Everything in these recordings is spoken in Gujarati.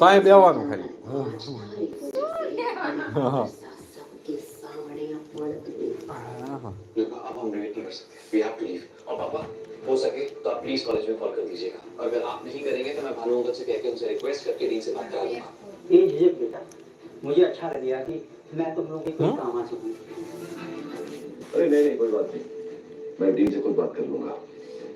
કાંઈ બેવાનું ખાલી હું શું હા सबके सामने अपने હા देखो अब हम वेट नहीं कर सकते वी हैव टू लीव और पापा हो सके तो आप प्लीज कॉलेज में कॉल कर दीजिएगा और अगर आप नहीं करेंगे तो मैं भानु से कह के उनसे रिक्वेस्ट करके डीन से बात करा दूंगा ये झिझक बेटा मुझे अच्छा लगेगा कि मैं तुम लोगों के कोई हाँ? काम आ सकूं अरे नहीं नहीं कोई बात नहीं मैं डीन से खुद बात कर लूंगा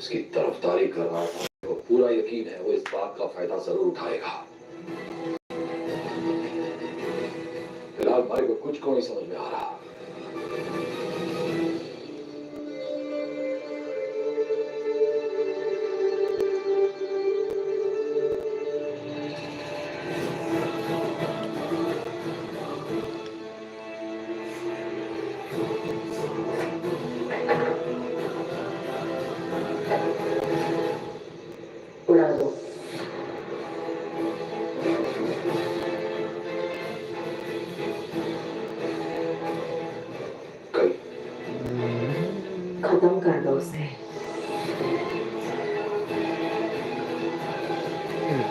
उसकी तरफदारी कर रहा था वो पूरा यकीन है वो इस बात का फायदा जरूर उठाएगा फिलहाल भाई को कुछ को नहीं समझ में आ रहा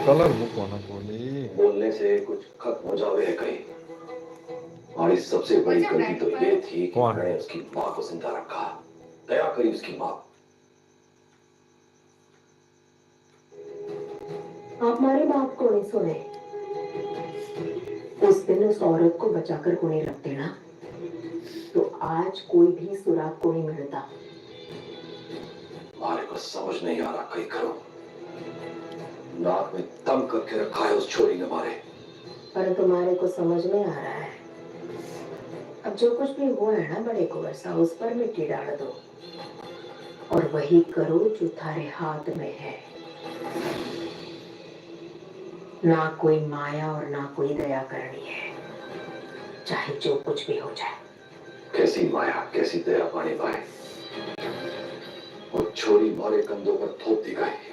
કલર મૂકવાનો બોલી बोलने से कुछ खत्म हो जावे है कहीं हमारी सबसे बड़ी गलती तो ये थी कि कौन? मैंने उसकी माँ को जिंदा रखा दया करी उसकी माँ आप हमारी बात को नहीं सुने उस दिन उस औरत को बचाकर को नहीं रखते ना तो आज कोई भी सुराग को नहीं मिलता हमारे को समझ नहीं आ रहा कहीं करो नाक में दम करके रखा है उस छोरी ने मारे। पर तुम्हारे को समझ में आ रहा है। अब जो कुछ भी हुआ है ना बड़े को वैसा उस पर मिट्टी डाल दो। और वही करो जो थारे हाथ में है। ना कोई माया और ना कोई दया करनी है चाहे जो कुछ भी हो जाए। कैसी माया कैसी दया पानी पाए वो छोरी मारे कंधों पर थोप दी गई।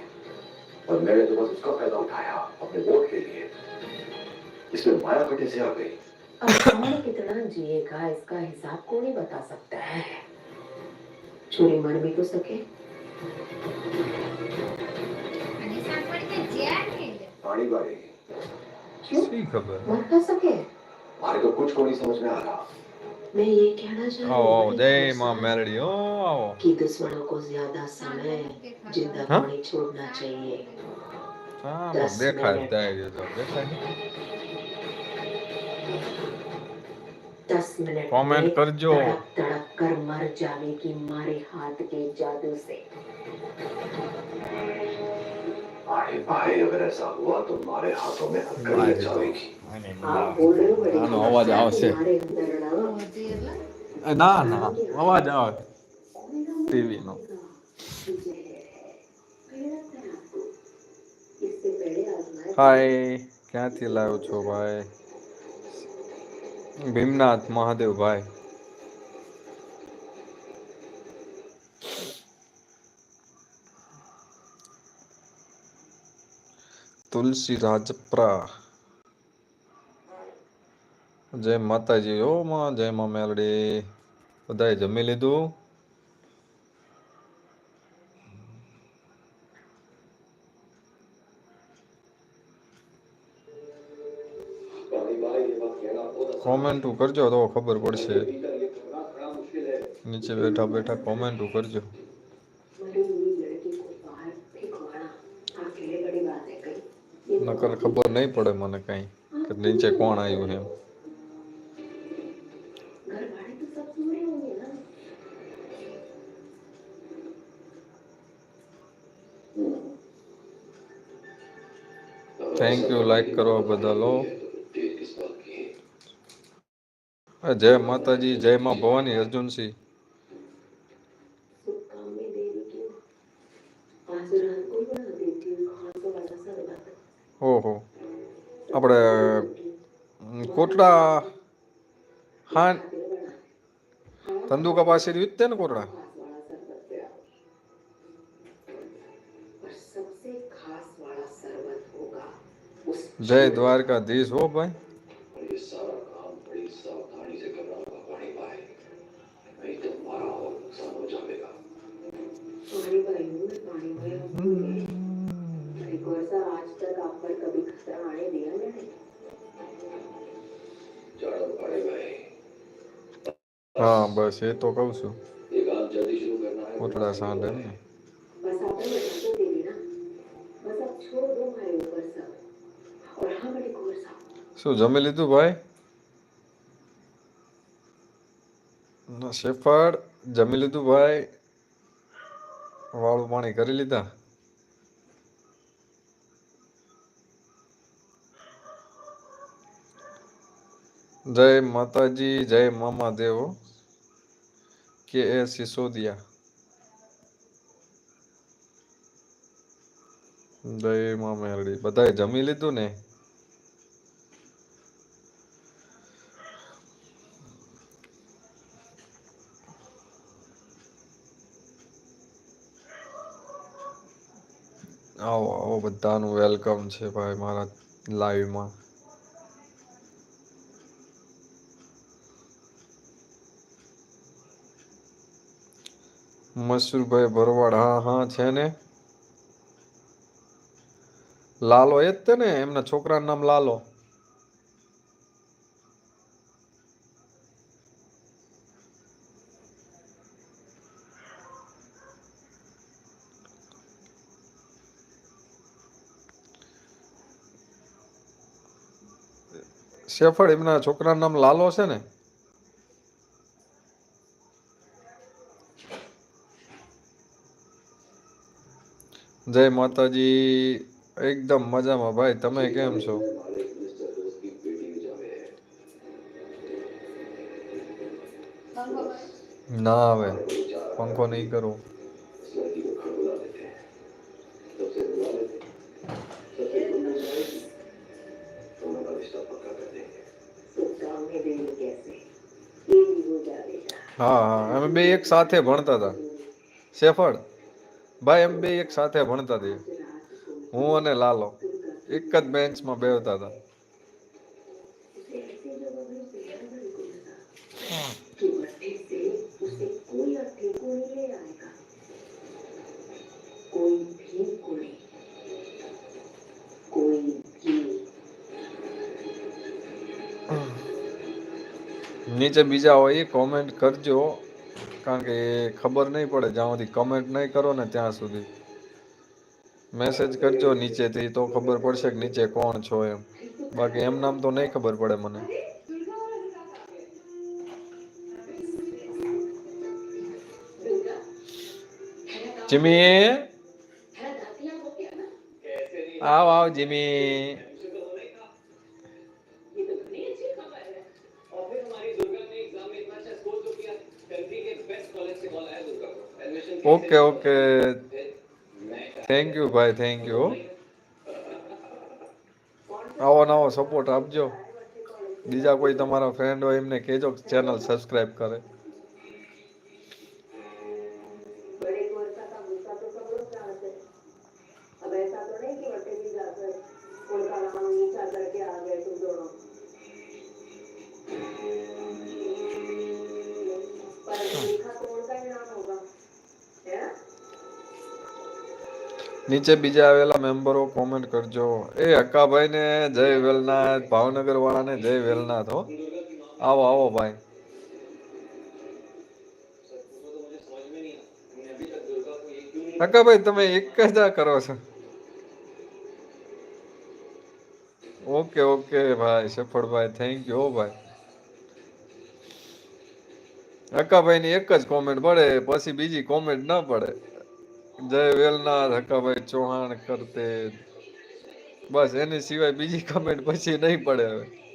और मैंने तुमसे उसका फायदा उठाया अपने वोट के लिए इसमें माया कटे से आ गई कितना जिएगा इसका हिसाब कौन ही बता सकता है छोरी मर भी तो सके पानी बारे क्यों मर ना सके हमारे को कुछ को नहीं समझ में आ रहा मैं ये कहना चाह रही हूं जय मां मेलडी ओ आओ कि दुश्मनों को ज्यादा समय जिंदा पानी छोड़ना चाहिए हां देखा है ये तो देखा है कमेंट कर जो तड़प तड़प कर मर जाने की मारे हाथ के जादू से भाई भाई अगर ऐसा हुआ तो हमारे हाथों में हथकड़ी भाई लग जाएगी आप बोल रहे हो बड़ी આનો बात અવાજ है, આવશે तुम्हारे अंदर ना હોતી એટલે એ ના ના અવાજ આવે ટીવી નો इससे पहले आजमाया હાય ક્યાંથી લાવ્યો છો ભાઈ ભીમનાથ મહાદેવ ભાઈ તુલસી રાજપ્રા જય માતાજી, ઓ માં જય માં મેલડી. બધાએ જમી લીધું? કોમેન્ટ કરજો તો ખબર પડશે. નીચે બેઠા બેઠા કોમેન્ટ કરજો. नकल खबर नहीं पड़े मन कहीं, कि नीचे कौन आयु है? थैंक यू लाइक करो बदलो। जय माता जय माँ भवानी, अर्जुन सिंह। કોટડા હા ધંધુકા પાસે રહ્યું જ તે ને કોટડા पर सबसे खास वाला शरबत होगा उस જય દ્વારકાધીશ હો ભાઈ और ये सारा काम बड़ी सावधानी से करना होगा पानी भाई नहीं तो हमारा और नुकसान हो जाएगा पानी भाइयों में पानी में एक वर्षा आज तक आप पर कभी खतरा आने दिया नहीं जाड़ा पानी भाई હા બસ એ તો કહું છું ये काम जल्दी शुरू करना है કોટડા સાંડે ને बस आपने बता तो देगी ना बस अब छोड़ दो हमारे ऊपर सब और हाँ बड़े घोर साहब શું જમી લીધું ભાઈ ના શેફાડ જમી લીધું ભાઈ વાળું પાણી કરી લીધા જય માતાજી, જય મામા દેવ. કે એ સિસોદિયા. જય મામેરડી બધાએ જમી લીધું ને? આવો આવો બધાનું વેલકમ છે ભાઈ મારા લાઈવમાં. મસૂરભાઈ ભરવાડ, હા હા, છે ને? લાલો એ જ તે ને, એમના છોકરાનું નામ લાલો. શેફળ એમના છોકરાનું નામ લાલો છે ને? જય માતાજી. એકદમ મજામાં ભાઈ. તમે કેમ છો? ના આવે પંખો નહીં કરું. હા હા. અમે બે એક સાથે ભણતા હતા. શેફળ? ભાઈ, એમ બે એક સાથે ભણતા હતી હું અને લાલો. એક જ બેન્ચમાં બેવતા હતા નીચે બીજા હોય કોમેન્ટ કરજો. કારણ કે એ ખબર નહીં પડે, જ્યાં સુધી કમેન્ટ નહીં કરો ને ત્યાં સુધી. મેસેજ કરજો નીચેથી, તો ખબર પડશે કે નીચે કોણ છો એમ. બાકી એમ નામ તો નહીં ખબર પડે મને. જીમી? આવ આવ, Jimmy. Okay okay thank you ભાઈ થેન્ક યુ આવો નવો સપોર્ટ આપજો. બીજા કોઈ તમારા ફ્રેન્ડ હોય એમને કહેજો ચેનલ સબસ્ક્રાઈબ કરે. નીચે બીજા આવેલા મેમ્બરો કોમેન્ટ કરજો. એ હક્કાભાઈ ને જય વેલનાથ ભાવનગર વાળાને જય વેલનાથ હો. આવો આવો ભાઈ. હક્કાભાઈ, તમે એક જ આ કરો છો. ઓકે ઓકે ભાઈ, સફળભાઈ થેન્ક યુ ભાઈ. હક્કાભાઈ ની એક જ કોમેન્ટ પડે પછી બીજી કોમેન્ટ ના પડે. જય વેલનાથ હક્કાભાઈ ચૌહાણ કરતે. બસ એની સિવાય બીજી કમેન્ટ પછી નહીં પડે હવે.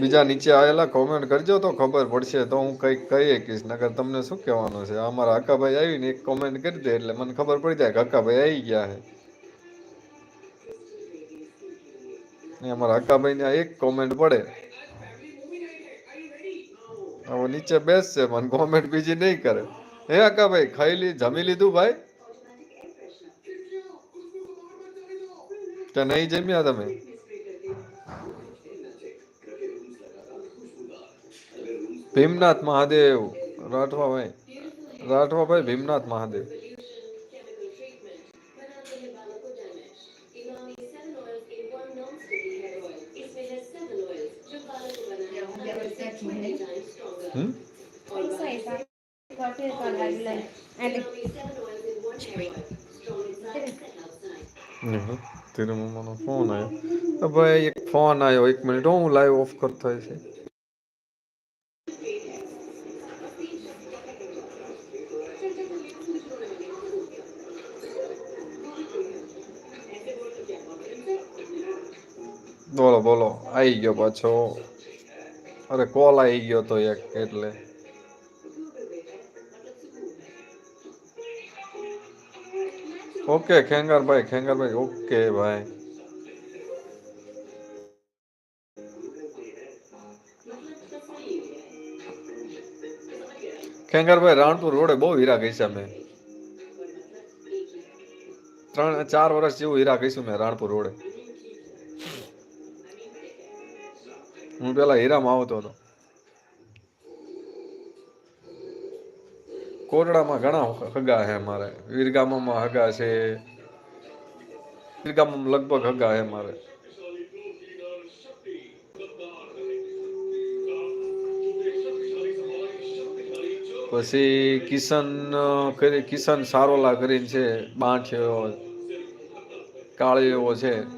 બીજા નીચે આવેલા કોમેન્ટ કરજો તો ખબર પડશે. તો હું કંઈક કહીએ શકીશ નગર તમને શું કહેવાનું છે? આ મારા હકાભાઈ આવીને એક કોમેન્ટ કરી દે એટલે મને ખબર પડી જાય કે હકાભાઈ આવી ગયા છે. અમારા હકાભાઈ ને એક કોમેન્ટ પડે. હવે નીચે બેસશે, મને કોમેન્ટ બીજી નહીં કરે. હે હકાભાઈ ખાઈ લી, જમી લીધું ભાઈ? કે નહીં જમ્યા તમે? ભીમનાથ મહાદેવ, રાઠવાભાઈ રાઠવાભાઈ ભીમનાથ મહાદેવ. હમ? પૈસા હિસાબ કરતી તો લાવી લઈ એટલે હમ. તેરે મમ્માનો ફોન આવ્યો ભાઈ, એક ફોન આવ્યો એક મિનિટ હું લાઈવ ઓફ કરતો છે. બોલો બોલો આવી ગયો પાછો. અરે કોલ આવી ગયો તો એક, એટલે. ઓકે, ખેંગારભાઈ ખેંગારભાઈ, ઓકે, ભાઈ. ખેંગારભાઈ, રાણપુર રોડે બહુ હીરા ગઈ છે મેં. ત્રણ, ચાર વર્ષ જેવું હીરા ગઈશું મેં રાણપુર રોડે. હું પેલા હીરામાં આવતો હતો. કોરડામાં ઘણા હગા છે મારે. વીરગામામાં હગા છે. વીરગામામાં લગભગ હગા છે મારે. પછી કિશન, કરી, કિશન સારોલા કરીને છે, બાંઠ કાળી એવો છે.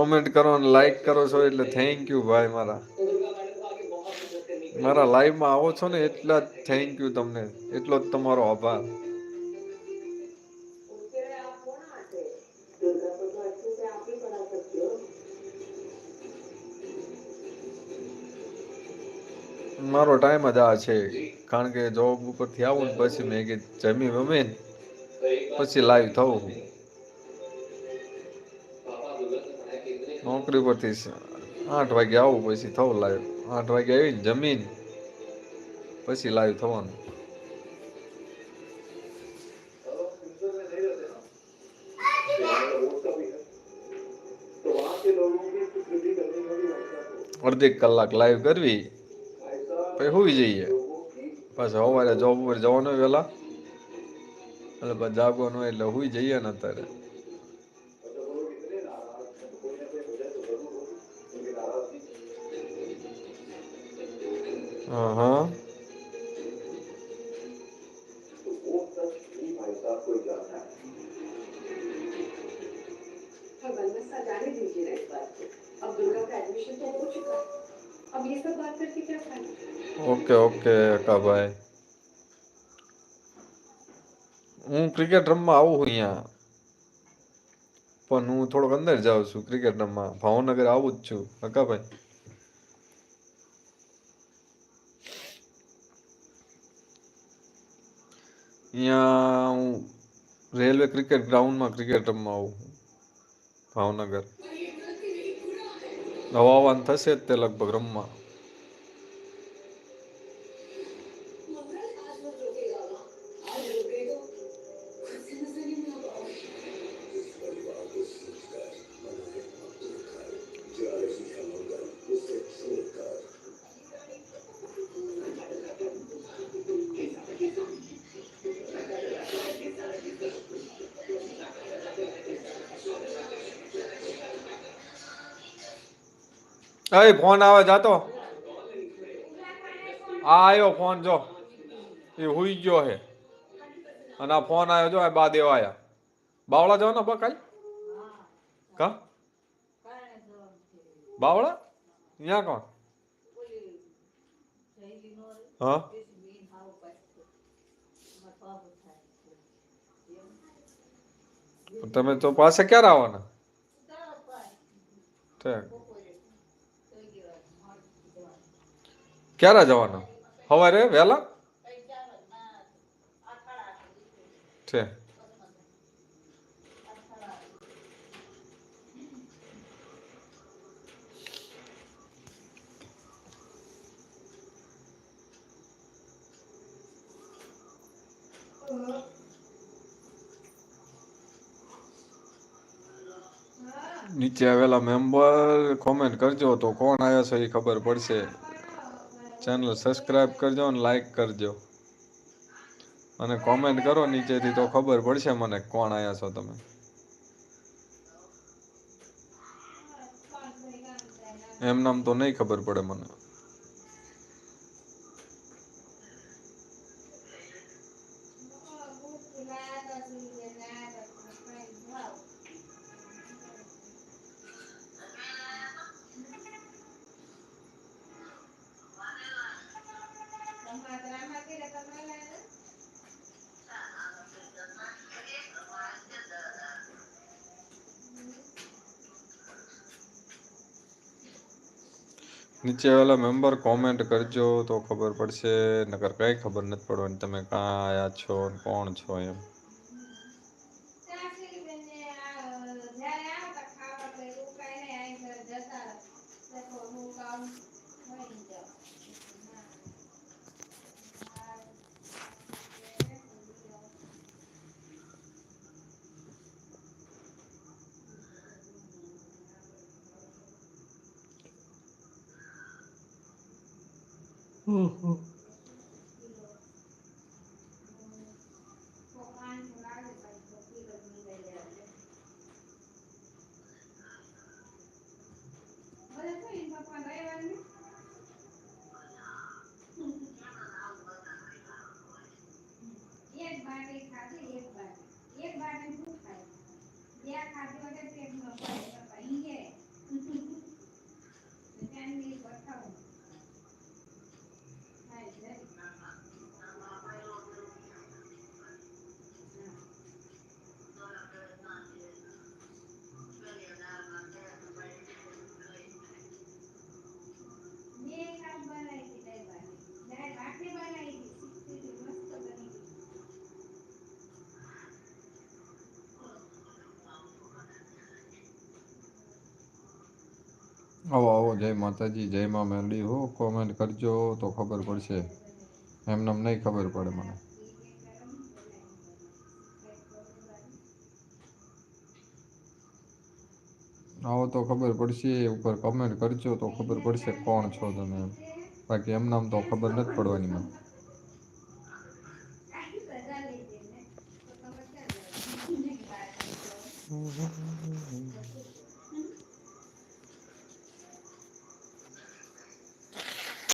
કોમેન્ટ કરો ને લાઈક કરો છો એટલે થેન્ક યુ ભાઈ મારા. મારા લાઈવમાં આવો છો ને એટલા જ થેન્ક યુ તમને. એટલો જ તમારો આભાર. મારો ટાઈમ જ આ છે. કારણ કે જોબ ઉપરથી આવું ને પછી મેં કે જમી વમીને પછી લાઈવ થવું. નોકરી પરથી આઠ વાગે આવું પછી થવું લાઈવ આઠ વાગે આવીને જમીન, પછી લાઈવ થવાનું. અડધી કલાક લાઈવ કરવી, પછી હોવી જઈએ. પાછા સવારે જોબ ઉપર જવાનું વહેલા એટલે પછી જાગવાનું એટલે હોઈ જઈએ ને અત્યારે. Aham. Uhum. ઓકે ઓકે અકાભાઈ હું ક્રિકેટ રમવા આવું છું અહીંયા. પણ હું થોડોક અંદર જાઉં છું ક્રિકેટ રમવા. ભાવનગર આવું જ છું. અકાભાઈ અહીંયા હું રેલવે ક્રિકેટ ગ્રાઉન્ડમાં ક્રિકેટ રમવા આવું ભાવનગર. હવાવાન થશે જ તે લગભગ રમવા. એ ફોન આવે જાતો આ આવ્યો ફોન જો. એ હુઈ ગયો હે. અને આ ફોન આવ્યો જો, આ બા દેવાયા બાવળા જવાનો બા કાલ કા? બાવળા? અહીંયા કોણ? હા? તમે તો પાસે ક્યારે આવવાના? ઠીક. ક્યારે જવાના? સવારે વહેલા? છે. નીચે આવેલા મેમ્બર કોમેન્ટ કરજો તો કોણ આવ્યા છે એ ખબર પડશે. ચેનલ સબસ્ક્રાઇબ કરજો અને લાઈક કરજો. અને કોમેન્ટ કરો નીચેથી તો ખબર પડશે મને કોણ આવ્યા છો તમે. એમ નામ તો નહીં ખબર પડે મને. નીચે આવેલા મેમ્બર કોમેન્ટ કરજો, તો ખબર પડશે. નકર કઈ ખબર નથી પડવાની, તમે કાં આયા છો કોણ છો એમ. हम्म एक बार में भूख खाए या खाते वगैरह पेट में तो कहीं है આવો આવો, જય માતાજી, જય માં મેલડી હો કોમેન્ટ કરજો, તો ખબર પડશે. એમને નહીં ખબર પડે મને. આવો, તો ખબર પડશે ઉપર કમેન્ટ કરજો, તો ખબર પડશે કોણ છો તમે બાકી એમ નામ તો ખબર નથી પડવાની મને. આખી